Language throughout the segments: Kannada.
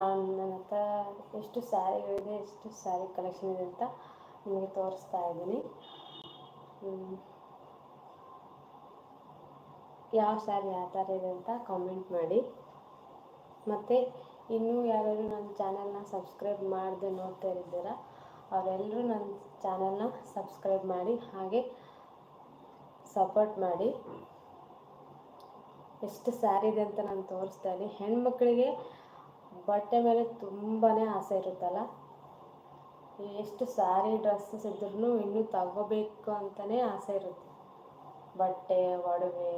ನನ್ನ ಹತ್ರ ಎಷ್ಟು ಸ್ಯಾರಿಗಳಿದೆ ಎಷ್ಟು ಸ್ಯಾರಿ ಕಲೆಕ್ಷನ್ ಇದೆ ಅಂತ ನಿಮಗೆ ತೋರಿಸ್ತಾ ಇದ್ದೀನಿ. ಯಾವ ಸ್ಯಾರಿ ಯಾವ ಥರ ಇದೆ ಅಂತ ಕಾಮೆಂಟ್ ಮಾಡಿ. ಮತ್ತು ಇನ್ನೂ ಯಾರ್ಯಾರು ನನ್ನ ಚಾನಲ್ನ ಸಬ್ಸ್ಕ್ರೈಬ್ ಮಾಡದೆ ನೋಡ್ತಾ ಇದ್ದೀರಾ ಅವರೆಲ್ಲರೂ ನನ್ನ ಚಾನಲ್ನ ಸಬ್ಸ್ಕ್ರೈಬ್ ಮಾಡಿ, ಹಾಗೆ ಸಪೋರ್ಟ್ ಮಾಡಿ. ಎಷ್ಟು ಸ್ಯಾರಿ ಇದೆ ಅಂತ ನಾನು ತೋರಿಸ್ತಾ ಇದ್ದೀನಿ. ಹೆಣ್ಮಕ್ಳಿಗೆ ಬಟ್ಟೆ ಮೇಲೆ ತುಂಬಾ ಆಸೆ ಇರುತ್ತಲ್ಲ? ಎಷ್ಟು ಸ್ಯಾರಿ ಡ್ರೆಸ್ಸಸ್ ಇದ್ರೂ ಇನ್ನೂ ತಗೋಬೇಕು ಅಂತಲೇ ಆಸೆ ಇರುತ್ತೆ. ಬಟ್ಟೆ, ಒಡವೆ,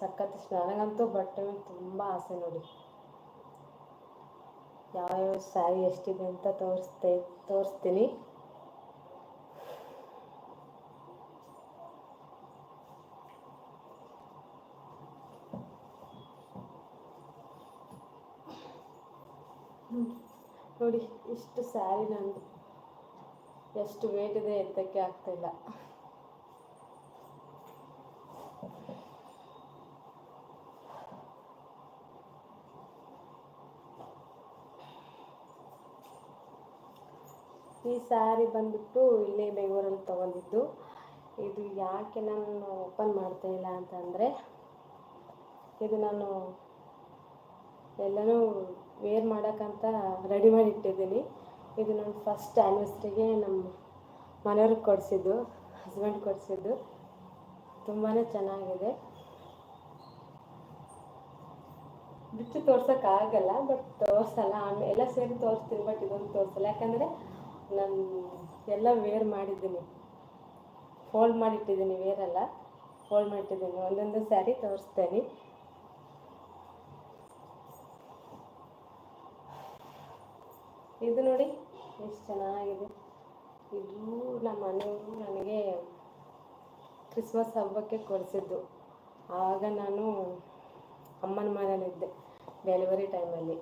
ಸಖತ್ ನನಗಂತೂ ಬಟ್ಟೆ ಮೇಲೆ ತುಂಬ ಆಸೆ ನೋಡಿ. ಯಾವ್ಯಾವ ಸ್ಯಾರಿ ಎಷ್ಟಿದೆ ಅಂತ ತೋರಿಸ್ತೆ, ತೋರಿಸ್ತೀನಿ. ನೋಡಿ, ಇಷ್ಟು ಸ್ಯಾರಿ ನಂದು. ಎಷ್ಟು ವೇಟ್ ಇದೆ ಎತ್ತಕ್ಕೆ ಇಲ್ಲ. ಈ ಸ್ಯಾರಿ ಬಂದ್ಬಿಟ್ಟು ಇಲ್ಲೇ ಬೆಂಗಳೂರಲ್ಲಿ ತಗೊಂಡಿದ್ದು. ಇದು ಯಾಕೆ ನಾನು ಓಪನ್ ಮಾಡ್ತಾ ಇಲ್ಲ ಅಂತಂದರೆ, ಇದು ನಾನು ಎಲ್ಲನೂ ವೇರ್ ಮಾಡೋಕ್ಕಂತ ರೆಡಿ ಮಾಡಿ ಇಟ್ಟಿದ್ದೀನಿ ಇದು ನನ್ನ ಫಸ್ಟ್ ಆ್ಯನಿವರ್ಸರಿಗೆ ನಮ್ಮ ಮನೆಯವ್ರಿಗೆ ಕೊಡಿಸಿದ್ದು ಹಸ್ಬೆಂಡ್ ಕೊಡಿಸಿದ್ದು. ತುಂಬಾ ಚೆನ್ನಾಗಿದೆ. ಬಿಚ್ಚು ತೋರ್ಸೋಕ್ಕಾಗಲ್ಲ ಬಟ್ ತೋರಿಸಲ್ಲ. ಆಮೇಲೆ ಎಲ್ಲ ಸೇರಿ ತೋರಿಸ್ತೀನಿ ಬಟ್ ಇದೊಂದು ತೋರಿಸಲ್ಲ. ಯಾಕಂದರೆ ನಾನು ಎಲ್ಲ ವೇರ್ ಮಾಡಿದ್ದೀನಿ. ಫೋಲ್ಡ್ ಮಾಡಿಟ್ಟಿದ್ದೀನಿ ವೇರೆಲ್ಲ ಫೋಲ್ಡ್ ಮಾಡಿಟ್ಟಿದ್ದೀನಿ. ಒಂದೊಂದು ಸ್ಯಾರಿ ತೋರಿಸ್ತೇನೆ. ಇದು ನೋಡಿ, ಎಷ್ಟು ಚೆನ್ನಾಗಿದೆ. ಇದು ನಮ್ಮ ಮನೆಯವರು ನನಗೆ ಕ್ರಿಸ್ಮಸ್ ಹಬ್ಬಕ್ಕೆ ಕೊಡಿಸಿದ್ದು. ಆಗ ನಾನು ಅಮ್ಮನ ಮನೇಲಿದ್ದೆ ಡೆಲಿವರಿ ಟೈಮಲ್ಲಿ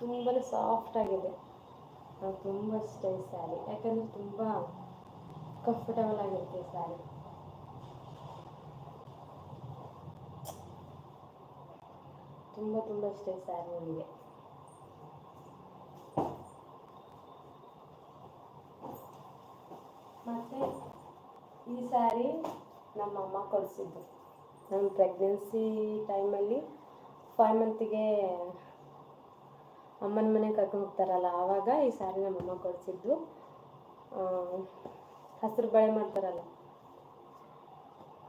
ತುಂಬಾ ಸಾಫ್ಟಾಗಿದೆ ನಂಗೆ ತುಂಬ ಇಷ್ಟ ಈ ಸ್ಯಾರಿ ಯಾಕಂದರೆ ತುಂಬ ಕಂಫರ್ಟಬಲ್ ಆಗಿರುತ್ತೆ ಈ ಸ್ಯಾರಿ ತುಂಬ ತುಂಬ ಇಷ್ಟ ಈ ಸ್ಯಾರಿ ನನಗೆ ಮತ್ತು ಈ ಸ್ಯಾರಿ ನಮ್ಮಮ್ಮ ಕೊಡಿಸಿದ್ದು. ನನ್ನ ಪ್ರೆಗ್ನೆನ್ಸಿ ಟೈಮಲ್ಲಿ ಫೈವ್ ಮಂತಿಗೆ ಅಮ್ಮನ ಮನೆಗೆ ಕರ್ಕೊಂಡು ಹೋಗ್ತಾರಲ್ಲ, ಆವಾಗ ಈ ಸ್ಯಾರಿ ನಮ್ಮಮ್ಮ ಕೊಡಿಸಿದ್ದು. ಹಸಿರು ಬಳೆ ಮಾಡ್ತಾರಲ್ಲ,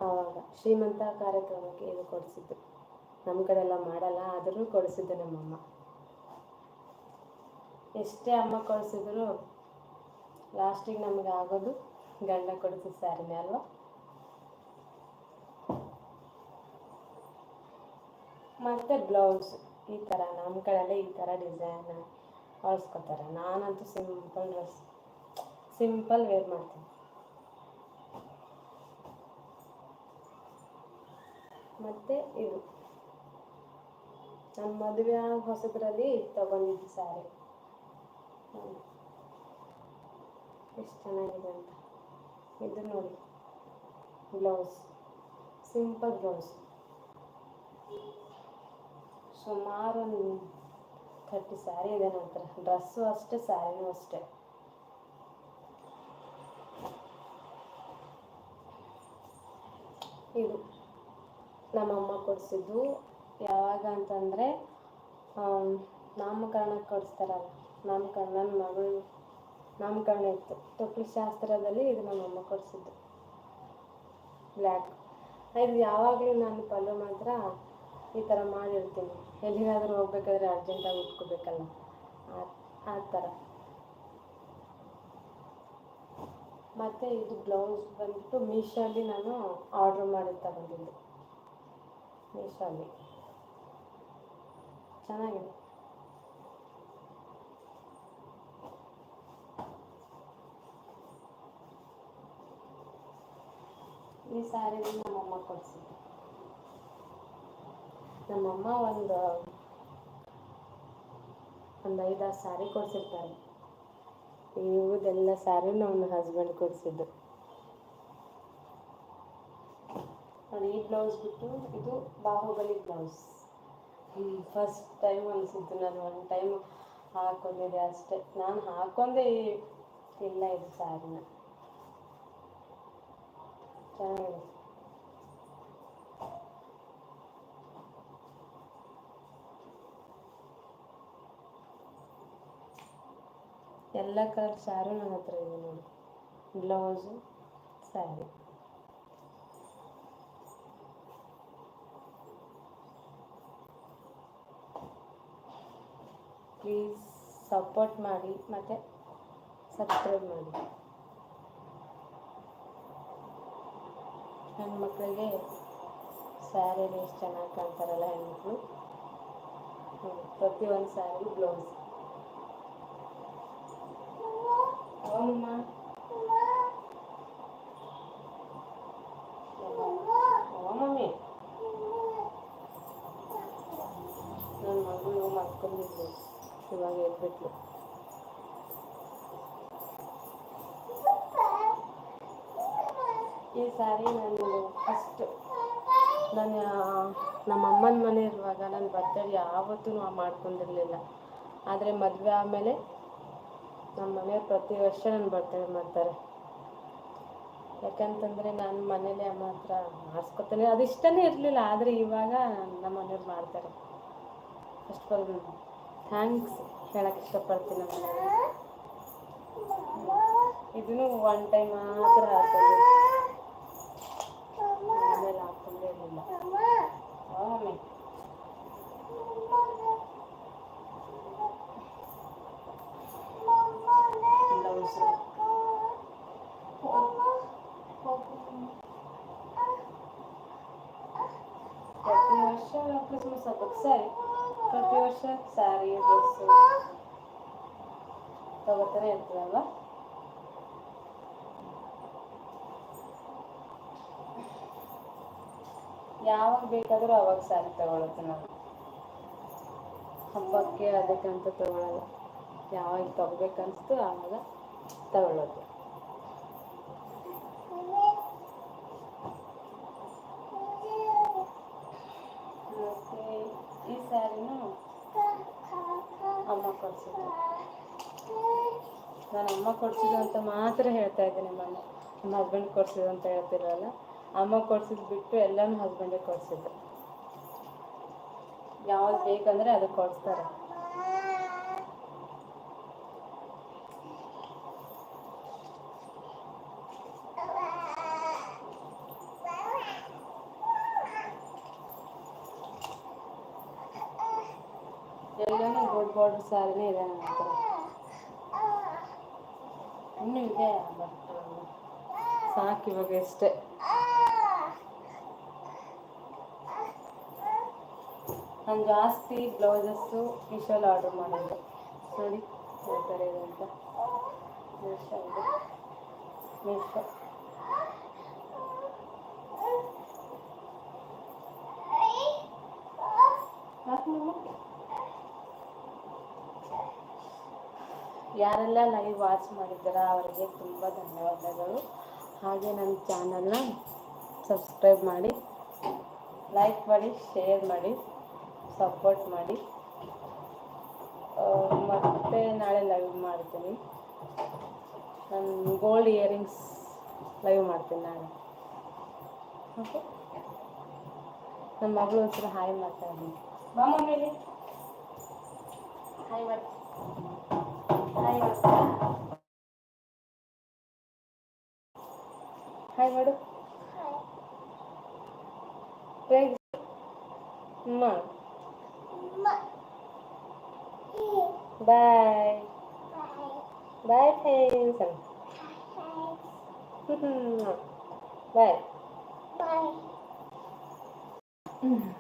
ಆವಾಗ ಶ್ರೀಮಂತ ಕಾರ್ಯಕ್ರಮಕ್ಕೆ ಇದು ಕೊಡಿಸಿದ್ದು. ನಮ್ಮ ಕಡೆ ಎಲ್ಲ ಮಾಡಲ್ಲ, ಆದರೂ ಕೊಡಿಸಿದ್ದು ನಮ್ಮಮ್ಮ. ಎಷ್ಟೇ ಅಮ್ಮ ಕೊಡಿಸಿದ್ರು ಲಾಸ್ಟಿಗೆ ನಮಗೆ ಆಗೋದು ಗಂಡ ಕೊಡಿಸಿದ ಸ್ಯಾರಿನೇ ಅಲ್ವಾ? ಮತ್ತು ಬ್ಲೌಸ್, ಈ ಥರ ನಮ್ಮ ಕಡೆಯಲ್ಲೇ ಈ ಥರ ಡಿಸೈನ್ ಹೊಲಿಸ್ಕೊತಾರೆ. ನಾನಂತೂ ಸಿಂಪಲ್ ಡ್ರೆಸ್, ಸಿಂಪಲ್ ವೇರ್ ಮಾಡ್ತೀನಿ. ಮತ್ತು ಇದು ನನ್ನ ಮದುವೆ ಹೊಸದ್ರಲ್ಲಿ ತಗೊಂಡಿದ್ದು ಸ್ಯಾರಿ ಎಷ್ಟು ಚೆನ್ನಾಗಿದೆ ಅಂತ. ಇದು ನೋಡಿ ಬ್ಲೌಸ್ ಸಿಂಪಲ್ ಬ್ಲೌಸ್ ಸುಮಾರು ಒಂದು ಥರ್ಟಿ ಸ್ಯಾರಿ ಇದೆ ನಂತರ ಡ್ರೆಸ್ಸು ಅಷ್ಟೇ ಸ್ಯಾರಿನೂ ಅಷ್ಟೇ ಇದು ನಮ್ಮಮ್ಮ ಕೊಡಿಸಿದ್ದು ಯಾವಾಗ ಅಂತಂದರೆ ನಾಮಕರಣಕ್ಕೆ ಕೊಡಿಸ್ತಾರಲ್ಲ, ನಾಮಕರಣ ನನ್ನ ಮಗಳು ನಾಮಕರಣ ಇತ್ತು. ತೊಟ್ಲು ಶಾಸ್ತ್ರದಲ್ಲಿ ಇದು ನಮ್ಮಮ್ಮ ಕೊಡಿಸಿದ್ದು ಬ್ಲ್ಯಾಕ್ ಇದು ಯಾವಾಗಲೂ ನಾನು ಪಲ್ಲು ಮಾತ್ರ ಈ ಥರ ಮಾಡಿರ್ತೀನಿ. ಎಲ್ಲಿಗಾದರೂ ಹೋಗ್ಬೇಕಾದ್ರೆ ಅರ್ಜೆಂಟಾಗಿ ಉಟ್ಕೋಬೇಕಲ್ಲ. ಆ ಥರ ಮತ್ತು ಇದು ಬ್ಲೌಸ್ ಬಂದ್ಬಿಟ್ಟು ಮೀಶೋಲ್ಲಿ ನಾನು ಆರ್ಡ್ರ್ ಮಾಡಿ ತಗೊಂಡಿದ್ದು. ಮೀಶೋಲ್ಲಿ ಚೆನ್ನಾಗಿದೆ. ಈ ಸ್ಯಾರಿ ನಮ್ಮಮ್ಮ ಕೊಡಿಸಿದ್ರು. ನಮ್ಮಮ್ಮ ಒಂದು ಒಂದು ಐದಾರು ಸ್ಯಾರಿ ಕೊಡಿಸಿರ್ತಾರೆ. ಇವುದೆಲ್ಲ ಸ್ಯಾರಿ ನಮ್ಮ ಹಸ್ಬೆಂಡ್ ಕೊಡಿಸಿದ್ದು. ನಾನು ಈ ಬ್ಲೌಸ್ ಬಿಟ್ಟು ಇದು ಬಾಹುಬಲಿ ಬ್ಲೌಸ್ ಫಸ್ಟ್ ಟೈಮ್ ಅನಿಸಿದ್ದು ನಾನು ಒನ್ ಟೈಮ್ ಹಾಕೊಂಡಿದ್ದೆ ಅಷ್ಟೇ. ನಾನು ಹಾಕೊಂಡೆ ಇಲ್ಲ ಇದು ಸ್ಯಾರಿನ ಚೆನ್ನಾಗಿದೆ ಎಲ್ಲ ಕಲರ್ ಸ್ಯಾರು ನನ್ನ ಹತ್ರ ಇದೆ ನೋಡಿ. ಬ್ಲೌಸು ಸ್ಯಾರಿ ಪ್ಲೀಸ್ ಸಪೋರ್ಟ್ ಮಾಡಿ ಮತ್ತು ಸಬ್ಸ್ಕ್ರೈಬ್ ಮಾಡಿ. ಹೆಣ್ಮಕ್ಳಿಗೆ ಸ್ಯಾರಿಲಿ ಎಷ್ಟು ಚೆನ್ನಾಗಿ ಕಾಣ್ತಾರಲ್ಲ ಹೆಣ್ಮಕ್ಳು? ಪ್ರತಿಯೊಂದು ಸ್ಯಾರಿ ಬ್ಲೌಸ್ ಅವಮ್ಮ ಮಮ್ಮಿ ನನ್ನ ಮಗಳು ಮಲ್ಕೊಂಡಿದ್ಲು ಇವಾಗ ಎದ್ಬಿಟ್ಲು ಈ ಸಾರಿ ನಾನು ಫಸ್ಟ್ ನಾನು ನಮ್ಮ ಅಮ್ಮನ ಮನೆ ಇರುವಾಗ ನನ್ನ ಬರ್ತಡೆ ಯಾವತ್ತೂ ಮಾಡ್ಕೊಂಡಿರಲಿಲ್ಲ. ಆದರೆ ಮದುವೆ ಆದಮೇಲೆ ನಮ್ಮ ಮನೆಯವ್ರು ಪ್ರತಿ ವರ್ಷ ನನ್ನ ಬರ್ತಡೆ ಮಾಡ್ತಾರೆ. ಯಾಕಂತಂದರೆ ನಾನು ಮನೇಲಿ ಅಮ್ಮ ಹತ್ರ ಮಾಡಿಸ್ಕೊತಾನೆ, ಅದು ಇಷ್ಟನೇ ಇರಲಿಲ್ಲ, ಆದರೆ ಇವಾಗ ನಮ್ಮ ಮನೆಯವ್ರು ಮಾಡ್ತಾರೆ. ಫಸ್ಟ್ ಆಫ್ ಆಲ್ ಥ್ಯಾಂಕ್ಸ್ ಹೇಳಕ್ಕೆ ಇಷ್ಟಪಡ್ತೀನಿ ನಮ್ಮ ಇದನ್ನು ಒನ್ ಟೈಮ್ ಮಾತ್ರ ಹಾಕೋದು. ಆಮೇಲೆ ಹಾಕೊಂಡೇ ಇರಲಿಲ್ಲ ಮಮ್ಮಿ ಬ್ಲೌಸು ಪ್ರತಿ ವರ್ಷ ಕ್ರಿಸ್ಮಸ್ ಹಬ್ಬಕ್ಕೆ ಸ್ಯಾರಿ ಪ್ರತಿ ವರ್ಷ ಸ್ಯಾರಿ ಡ್ರೆಸ್ಸು ಯಾವಾಗ ಬೇಕಾದರೂ ಅವಾಗ ಸ್ಯಾರಿ ತಗೊಳತ್ತೆ ನಾನು ಹಬ್ಬಕ್ಕೆ ಅದಕ್ಕಂತ ತಗೊಳ್ಳಲ್ಲ ಯಾವಾಗ ತಗೋಬೇಕನ್ಸ್ತು ಆವಾಗ ತಗೊಳ್ಳೋದು ಮತ್ತು ಈ ಸ್ಯಾರಿನೂ ಅಮ್ಮ ಕೊಡ್ಸಿದ್ದು. ನಾನು ಅಮ್ಮ ಕೊಡ್ಸಿದ್ದು ಅಂತ ಮಾತ್ರ ಹೇಳ್ತಾ ಇದ್ದೀನಿ ನಾನು ನಮ್ಮ ಹಸ್ಬೆಂಡ್ ಕೊಡ್ಸಿದ್ದು ಅಂತ ಹೇಳ್ತಿರಲ್ಲ. ಅಮ್ಮ ಕೊಡ್ಸಿದ್ ಬಿಟ್ಟು ಎಲ್ಲನೂ ಹಸ್ಬೆಂಡೇ ಕೊಡ್ಸಿದ್ದು. ಯಾವ್ದು ಬೇಕಂದ್ರೆ ಅದು ಕೊಡಿಸ್ತಾರೆ. ಎಲ್ಲನೂ ಗೋಡ್ ಬಾರ್ಡರ್ ಸ್ಯಾರಿನೇ ಇದೆ ನನ್ನ ಹತ್ರ. ಇನ್ನೂ ಇದೆ ಬಟ್ ಸಾಕು ಇವಾಗ ನಾನು ಜಾಸ್ತಿ ಬ್ಲೌಸಸ್ಸು ಮೀಶೋಲ್ಲಿ ಆರ್ಡರ್ ಮಾಡೋದು. ನೋಡಿ ಇದೆ ಅಂತ. ಮೀಶೋ ಮೀಶೋ. ಯಾರೆಲ್ಲ ಲೈವ್ ವಾಚ್ ಮಾಡಿದ್ದಾರ ಅವರಿಗೆ ತುಂಬ ಧನ್ಯವಾದಗಳು. ಹಾಗೆ ನನ್ನ ಚಾನಲ್ನ ಸಬ್ಸ್ಕ್ರೈಬ್ ಮಾಡಿ, ಲೈಕ್ ಮಾಡಿ, ಶೇರ್ ಮಾಡಿ. ಸಪೋರ್ಟ್ ಮಾಡಿ. ಮತ್ತೆ ನಾಳೆ ಲೈವ್ ಮಾಡ್ತೀನಿ. ನಾನು ಗೋಲ್ಡ್ ಇಯರಿಂಗ್ಸ್ ಲೈವ್ ಮಾಡ್ತೀನಿ ನಾಳೆ. ಓಕೆ ನಮ್ಮ ಮಗಳು ಒಂದ್ಸಲ ಹಾಯ್ ಮಾಡ್ತಾ ಇದ್ದೀನಿ ಹಾಯ್ ಮಾಡಿ ಹಾಯ್ ಹಾಯ್ ಮಾಡು. ಹೇಗೆ? Bye. Bye, friends. Bye. Bye. Bye.